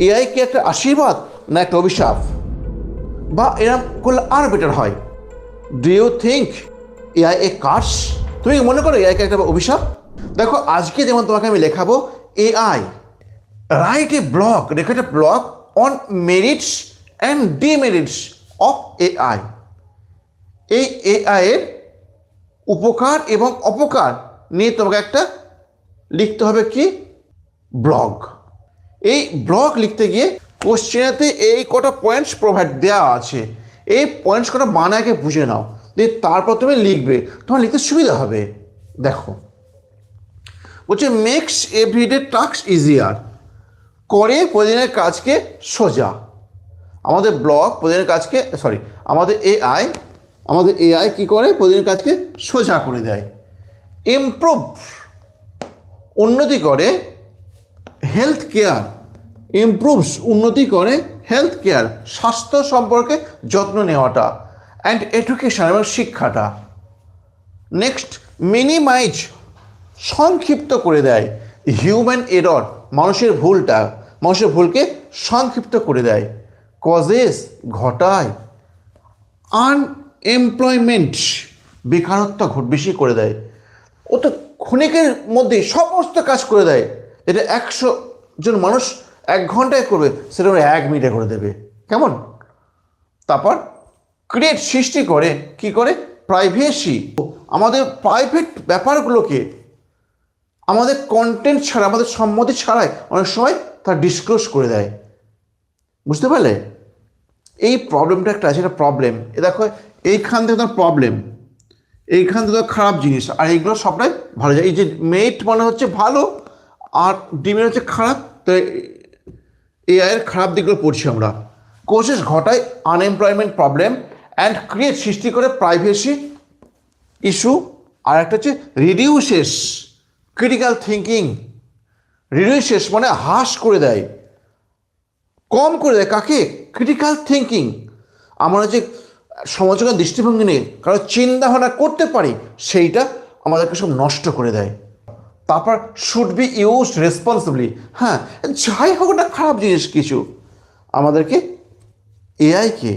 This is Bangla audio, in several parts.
এআই কি একটা আশীর্বাদ না একটা অভিশাপ? বা এরম করলে আর বেটার হয়? Do you think AI a curse তুমি মনে করো এআইকে একটা অভিশাপ? দেখো, আজকে যেমন তোমাকে আমি লেখাবো, এআই রাইট এ ব্লগ রেখে একটা blog on merits and demerits of AI. এই এআই এর উপকার এবং অপকার নিয়ে তোমাকে একটা লিখতে হবে কি? ব্লগ এই ব্লগ লিখতে গিয়ে কোশ্চেনেতে এই কটা পয়েন্টস প্রোভাইড দেওয়া আছে। এই পয়েন্টস কটা বানাকে বুঝে নাও। দিয়ে তারপর তুমি লিখবে। তোমার লিখতে সুবিধা হবে। দেখো। বলছে মেক্স এভরিডে টাস্ক ইজিয়ার করে প্রতিদিনের কাজকে সোজা। আমাদের ব্লগ প্রতিদিনের কাজকে সরি আমাদের এআই আমাদের এআই কি করে? প্রতিদিনের কাজকে সোজা করে দেয়। ইমপ্রুভ উন্নতি করে। হেলথ কেয়ার ইমপ্রুভস উন্নতি করে হেলথ কেয়ার স্বাস্থ্য সম্পর্কে যত্ন নেওয়াটা অ্যান্ড এডুকেশন এবং শিক্ষাটা। নেক্সট মিনিমাইজ সংক্ষিপ্ত করে দেয় হিউম্যান এরর মানুষের ভুলটা, মানুষের ভুলকে সংক্ষিপ্ত করে দেয়। কজেস ঘটায়। আনএমপ্লয়মেন্ট বেকারত্ব বেশি করে দেয়। ও তো ক্ষণিকের মধ্যে সমস্ত কাজ করে দেয়। এটা একশো জন মানুষ এক ঘন্টায় করবে, সেটা ওরা এক মিনিটে করে দেবে। কেমন? তারপর ক্রিয়েট সৃষ্টি করে, কি করে? প্রাইভেসি আমাদের প্রাইভেট ব্যাপারগুলোকে আমাদের কন্টেন্ট ছাড়া, আমাদের সম্মতি ছাড়াই অনেক সময় তা ডিসক্লোজ করে দেয়। বুঝতে পারলে? এই প্রবলেমটা একটা আছে, এটা প্রবলেম এ দেখো, এইখান থেকে তোমার প্রবলেম এইখান থেকে খারাপ জিনিস, আর এইগুলো সবটাই ভালো। যায় এই যে মেট মানে হচ্ছে ভালো আর ডিমের হচ্ছে খারাপ তো এআই এর খারাপ দিকগুলো পড়ছি আমরা। কোশেস ঘটায় আনএমপ্লয়মেন্ট প্রবলেম অ্যান্ড ক্রিয়েট সৃষ্টি করে প্রাইভেসি ইস্যু আর একটা হচ্ছে রিডিউসেস ক্রিটিক্যাল থিঙ্কিং রিডিউসেস মানে হ্রাস করে দেয়। কম করে দেয় কাকে? ক্রিটিক্যাল থিঙ্কিং আমরা যে সমালোচনার দৃষ্টিভঙ্গি নিয়ে কারও চিন্তা ভাবনা করতে পারি, সেইটা আমাদেরকে সব নষ্ট করে দেয়। তারপর শুড বি ইউজ রেসপন্সিবলি হ্যাঁ যাই হোক না, খারাপ জিনিস কিছু। আমাদেরকে এআইকে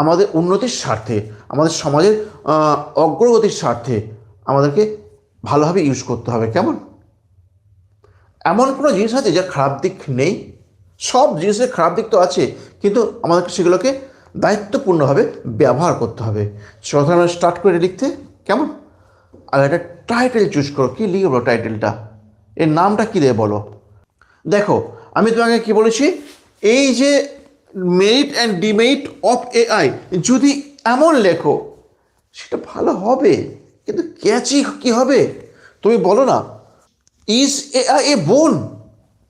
আমাদের উন্নতির স্বার্থে, আমাদের সমাজের অগ্রগতির স্বার্থে আমাদেরকে ভালোভাবে ইউজ করতে হবে, কেমন? এমন কোনো জিনিস আছে যার খারাপ দিক নেই? সব জিনিসের খারাপ দিক তো আছে, কিন্তু আমাদেরকে সেগুলোকে দায়িত্বপূর্ণভাবে ব্যবহার করতে হবে। চলো স্টার্ট করে লিখতে, কেমন? একটা টাইটেল চুজ করো, কী লিখে বলো টাইটেলটা এর নামটা কী দেবে বলো? দেখো, আমি তোমাকে কি বলেছি? এই যে merit and demerit of AI যদি এমন লেখো, সেটা ভালো হবে, কিন্তু ক্যাচি কি হবে? তুমি বলো না ইজ এআই এ বোন?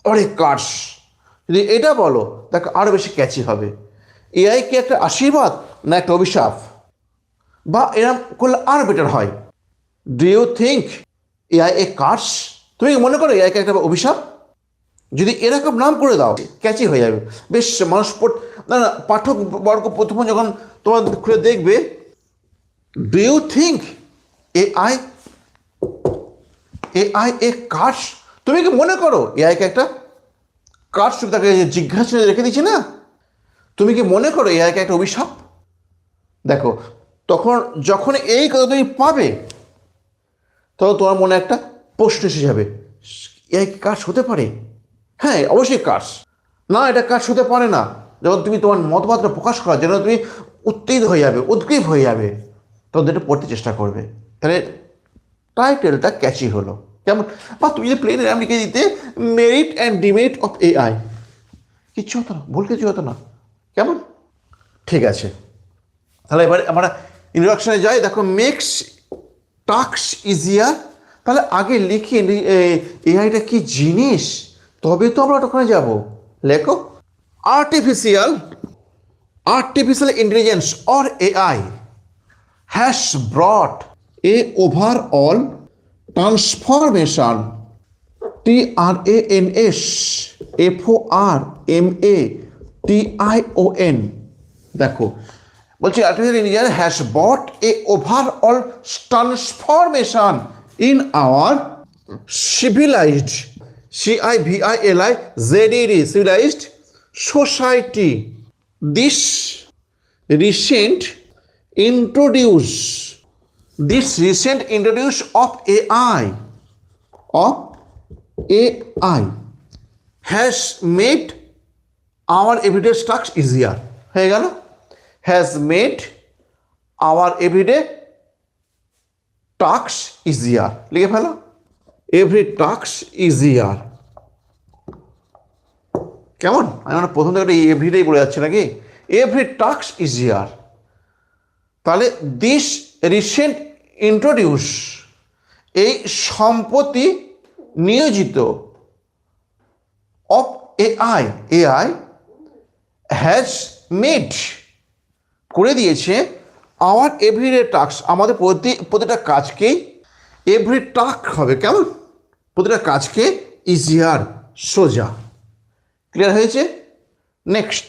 অর এ কার্স যদি এটা বলো, দেখো আরও বেশি ক্যাচি হবে। এআই কি একটা আশীর্বাদ, না একটা অভিশাপ? বা এরম করলে আর বেটার হয়। Do you think AI a curse তুমি মনে করো এআইকে একটা অভিশাপ? যদি এরকম নাম করে দাও ক্যাচি হয়ে যাবে। বেশ, মানুষ না না, পাঠক বর্গ প্রথম যখন তোমার খুলে দেখবে do you think A I A I a curse তুমি কি মনে করো এআইকে একটা কার্স তাকে জিজ্ঞাসা রেখে দিচ্ছি না? তুমি কি মনে করো এআইকে একটা অভিশাপ? দেখো, তখন যখন এই কথা তুমি পাবে তখন তোমার মনে একটা প্রশ্ন এসে যাবে। এআই কি কাজ হতে পারে? হ্যাঁ অবশ্যই কাজ না, এটা কাজ হতে পারে না। যখন তুমি তোমার মতবাদটা প্রকাশ করার জন্য তুমি উত্তেজিত হয়ে যাবে, উদ্গ্রীব হয়ে যাবে, তখন এটা পড়তে চেষ্টা করবে। তাহলে টাইটেলটা ক্যাচি হলো। কেমন? বা তুমি যে প্লেনের নাম লিখে দিতে merit and demerit of AI কিচ্ছু হতো না, ভুল কিছু হতো না। কেমন? ঠিক আছে। তাহলে এবারে আমরা ইন্ট্রোডাকশনে যাই। দেখো মেক্স টাক্স ইজিয়ার তাহলে আগে লিখি এআইটা কি জিনিস? তবে তো আমরা ওখানে যাব। লেখো। Artificial artificial intelligence or AI has brought a overall transformation. T R A N S F O R M A T I O N দেখো বলছি artificial intelligence has brought a overall transformation in our civilized C I V I L I Z D D civilized society this recent introduce this recent introduce of A I of A I has made our evidence task easier হয়ে গেল? Has made our everyday task easier লিখে ফেলো। এভরি টাস্ক ইজিয়ার কেমন? আমি মানে প্রথম থেকে একটা এভরিডেই বলে যাচ্ছে নাকি? এভরি টাস্ক ইজিয়ার তাহলে দিস রিসেন্ট ইন্ট্রোডিউস এই সম্পত্তি নিয়োজিত of AI AI has made করে দিয়েছে আমার এভরিডে টাস্ক আমাদের প্রতি, প্রতিটা কাজকেই এভরি টাস্ক হবে, কেমন? প্রতিটা কাজকে ইজিয়ার সোজা। ক্লিয়ার হয়েছে? নেক্সট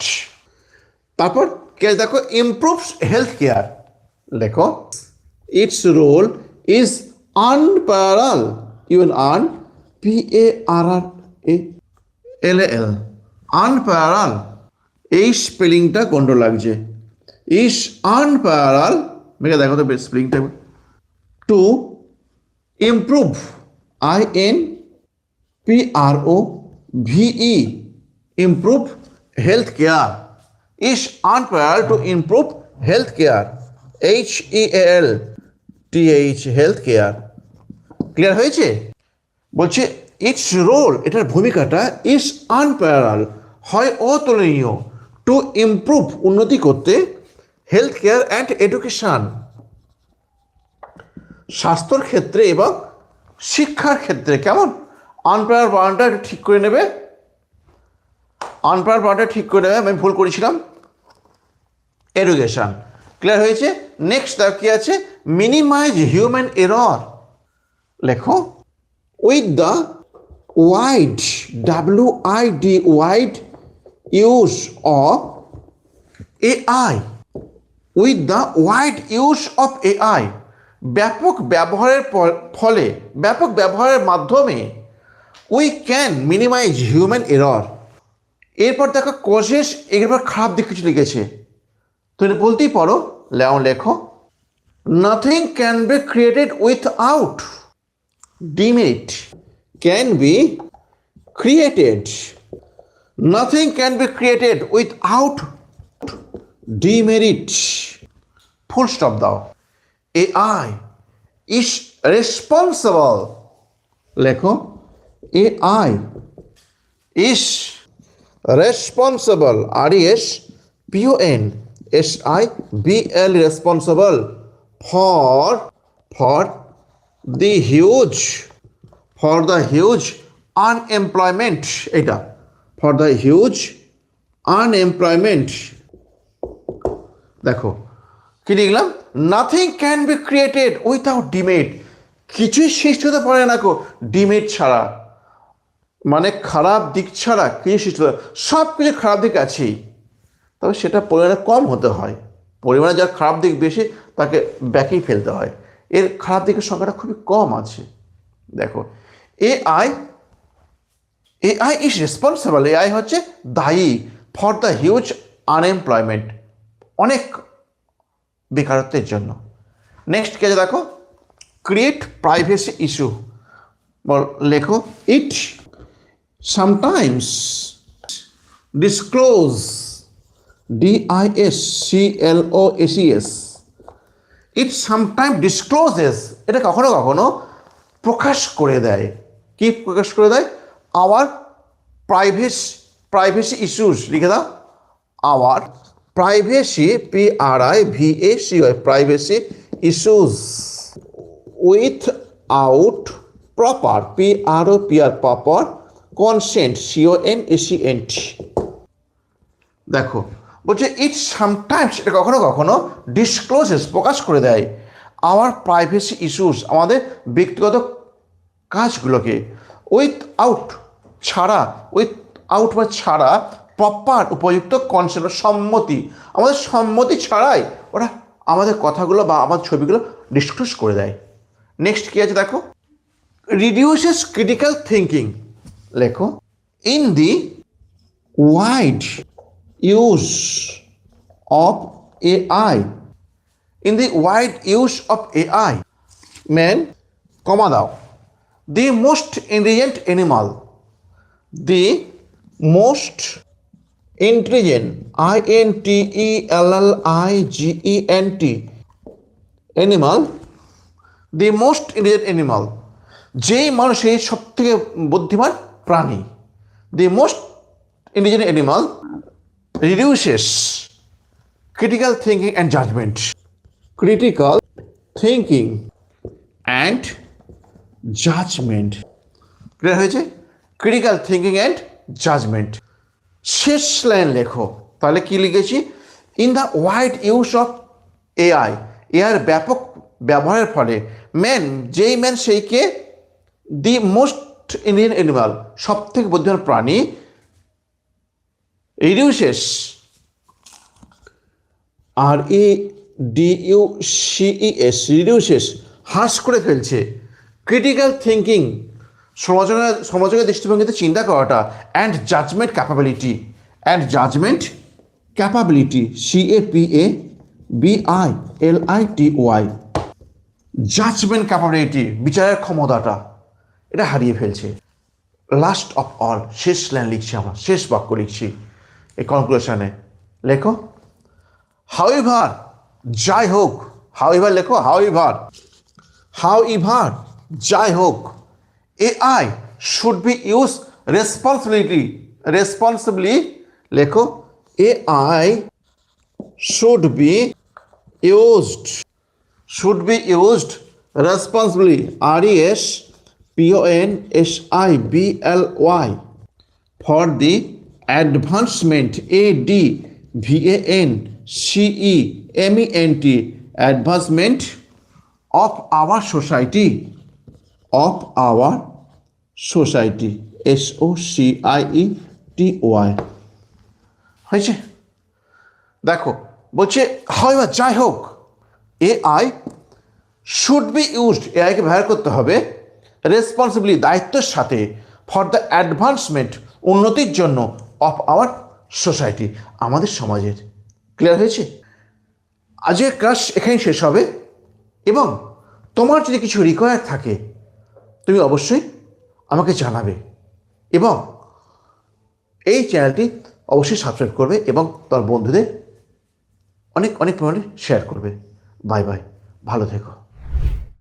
তারপর কে দেখো ইমপ্রুভস হেলথ কেয়ার লেখো its role is unparalleled U N N P A R R A L L unparalleled এই স্পেলিংটা গন্ড লাগছে? ইস আনপ্যারাল, মেঘে দেখো তো স্পেলিংটা to improve I N P R O V E improve health care is unparalleled to improve health care H E L T H health care clear হয়েছে? বলছে ইটস রোল এটার ভূমিকাটা ইস আনপ্যারাল, হয় অতুলনীয়। টু ইমপ্রুভ উন্নতি করতে হেলথ কেয়ার অ্যান্ড এডুকেশন স্বাস্থ্যর ক্ষেত্রে এবং শিক্ষার ক্ষেত্রে কেমন? আনপ্যারাল বানানটা ঠিক করে নেবে। আনপ্যারাল বানানটা ঠিক করে নেবে, আমি ভুল করেছিলাম। এডুকেশন ক্লিয়ার হয়েছে? নেক্সট তার কি আছে? মিনিমাইজ হিউম্যান এরর লেখো। With the wide W I D wide use of AI with the wide use of AI ব্যাপক ব্যবহারের ফলে, ব্যাপক ব্যবহারের মাধ্যমে we can minimize human error এরপর দেখো কজেস এরপর খারাপ দিক কিছু লিখেছে। তুমি বলতেই পারো লেও লেখো। Nothing can be created without demerit. Can be created. Nothing can be created without demerit. Full stop দাও AI is responsible. লেখো AI is responsible. R E S P O N S I B L responsible for for the huge for the huge unemployment এটা for the huge unemployment দেখো, কি লিখলাম? Nothing can be created without demerit কিছুই সৃষ্টি হতে পারে না কো ডিমেট ছাড়া। মানে খারাপ দিক ছাড়া কিছু সৃষ্টি হতে সব কিছু খারাপ দিক আছেই। তবে সেটা পরিমাণে কম হতে হয়। পরিমাণে যার খারাপ দিক বেশি, তাকে ব্যাকেই ফেলতে হয়। এর খারাপ দিকের সংখ্যাটা খুবই কম আছে। দেখো a AI AI is responsible AI হচ্ছে দায়ী। ফর দ্য হিউজ আনএমপ্লয়মেন্ট অনেক বেকারত্বের জন্য। নেক্সট কে আছে দেখো ক্রিয়েট প্রাইভেসি ইস্যু লেখো it sometimes disclose D I S C L O S E S it sometime discloses এটা কখনো কখনো প্রকাশ করে দেয়। কি প্রকাশ করে দেয়? আওয়ার প্রাইভেস প্রাইভেসি ইস্যুস লিখে দাও। Our privacy P R I V A C Y privacy issues without proper P R O P R proper consent C O N S E N T দেখো, বলছে ইট সামটাইমস এটা কখনো কখনো ডিসক্লোজেস প্রকাশ করে দেয় আমার প্রাইভেসি ইস্যুস আমাদের ব্যক্তিগত কাজগুলোকে উইথ আউট ছাড়া উইথ আউট বা ছাড়া প্রপার উপযুক্ত কনসেপ্ট সম্মতি। আমাদের সম্মতি ছাড়াই ওরা আমাদের কথাগুলো বা আমার ছবিগুলো ডিসক্লোজ করে দেয়। নেক্সট কী আছে দেখো? রিডিউসেস ক্রিটিক্যাল থিঙ্কিং লেখো। In the wide use of A I in the wide use of A I man comma দাও। The most intelligent animal the most intelligent I N T E L L I G E N T animal the most intelligent animal যেই মানুষের সব থেকে বুদ্ধিমান প্রাণী the most intelligent animal reduces critical thinking and judgement Critical thinking and judgement হয়েছে? ক্রিটিক্যাল থিঙ্কিং অ্যান্ড জাজমেন্ট শেষ লাইন লেখো। তাহলে কি লিখেছি? In the wide use of A I AR ব্যাপক ব্যবহারের ফলে ম্যান যেই ম্যান সেইকে দি মোস্ট ইন্ডিয়ান অ্যানিমাল সব থেকে বুদ্ধিমান প্রাণী reduces R E D U C E S reduces হ্রাস করে ফেলছে। ক্রিটিক্যাল থিঙ্কিং সমালোচনা সমালোচকের দৃষ্টিভঙ্গিতে চিন্তা করাটা and judgement capability and judgement capability C A P A B I L I T Y judgement capability বিচারের ক্ষমতাটা, এটা হারিয়ে ফেলছে। লাস্ট অফ অল শেষ লাইন লিখছি আমরা, শেষ বাক্য লিখছি এই কনক্লুশনে লেখো হাউ ইভার যাই হোক হাউ ইভার লেখো হাউ ইভার হাউ ইভার যাই হোক AI should be use responsibility responsibly লেখো AI should be used should be used responsibly R E S P O N S I B L Y for the advancement A D V A N C E M E N T advancement of our society of our society, S O C I E T Y. হয়েছে? দেখো, বলছে, হয় বা যাই হোক এআই শুড বি ইউজড এআইকে ব্যবহার করতে হবে রেসপন্সিবলি দায়িত্বের সাথে ফর দ্য অ্যাডভান্সমেন্ট উন্নতির জন্য অফ আওয়ার সোসাইটি আমাদের সমাজের। ক্লিয়ার হয়েছে? আজকের ক্লাস এখানেই শেষ হবে, এবং তোমার যদি কিছু রিকোয়ার থাকে তুমি অবশ্যই আমাকে জানাবে এবং এই চ্যানেলটি অবশ্যই সাবস্ক্রাইব করবে এবং তার বন্ধুদের অনেক অনেক পরিমাণে শেয়ার করবে। Bye bye. ভালো থেকো।